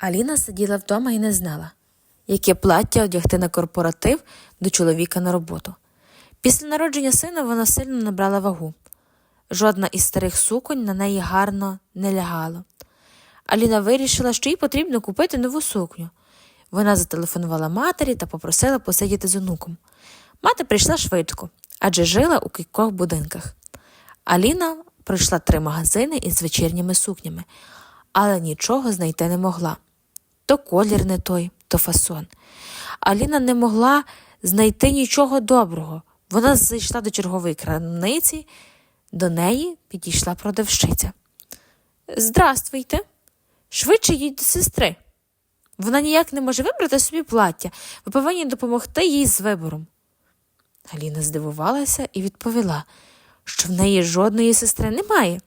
Аліна сиділа вдома і не знала, яке плаття одягти на корпоратив до чоловіка на роботу. Після народження сина вона сильно набрала вагу. Жодна із старих суконь на неї гарно не лягала. Аліна вирішила, що їй потрібно купити нову сукню. Вона зателефонувала матері та попросила посидіти з онуком. Мати прийшла швидко, адже жила у кількох будинках. Аліна пройшла три магазини із вечірніми сукнями, але нічого знайти не могла. То колір не той, то фасон. Аліна не могла знайти нічого доброго. Вона зайшла до чергової крамниці, до неї підійшла продавщиця. Здравствуйте. Швидше їдь до сестри. Вона ніяк не може вибрати собі плаття. Ви повинні допомогти їй з вибором. Аліна здивувалася і відповіла, що в неї жодної сестри немає.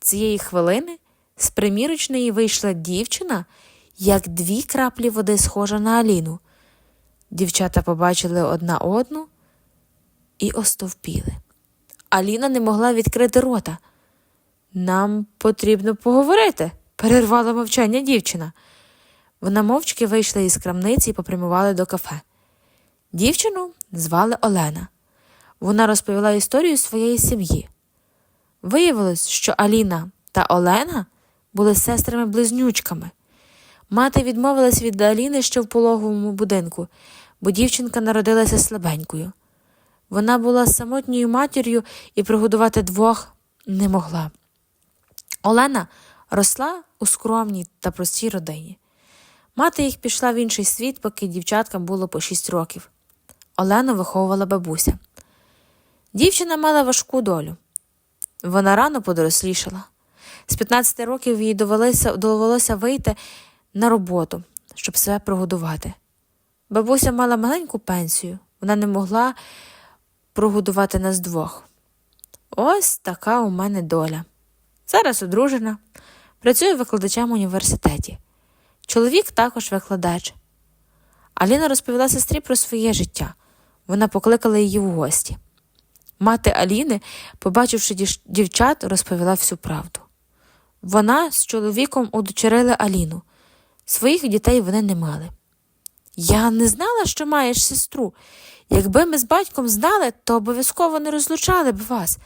Цієї хвилини з примірочної вийшла дівчина, як дві краплі води схожа на Аліну. Дівчата побачили одна одну і остовпіли. Аліна не могла відкрити рота. Нам потрібно поговорити, перервала мовчання дівчина. Вона мовчки вийшла із крамниці і попрямувала до кафе. Дівчину звали Олена. Вона розповіла історію своєї сім'ї. Виявилось, що Аліна та Олена були сестрами-близнючками. Мати відмовилась від Аліни ще в пологовому будинку, бо дівчинка народилася слабенькою. Вона була самотньою матір'ю і прогодувати двох не могла. Олена росла у скромній та простій родині. Мати їх пішла в інший світ, поки дівчаткам було по шість років. Олену виховувала бабуся. Дівчина мала важку долю. Вона рано подорослішала. З 15 років їй довелося, довелося вийти на роботу, щоб себе прогодувати. Бабуся мала маленьку пенсію, вона не могла прогодувати нас двох. Ось така у мене доля. Зараз одружена, працює викладачем в університеті. Чоловік також викладач. Аліна розповіла сестрі про своє життя. Вона покликала її в гості. Мати Аліни, побачивши дівчат, розповіла всю правду. Вона з чоловіком удочерили Аліну. Своїх дітей вони не мали. Я не знала, що маєш сестру. Якби ми з батьком знали, то обов'язково не розлучали б вас,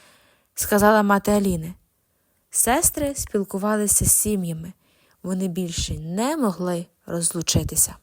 сказала мати Аліни. Сестри спілкувалися з сім'ями. Вони більше не могли розлучитися.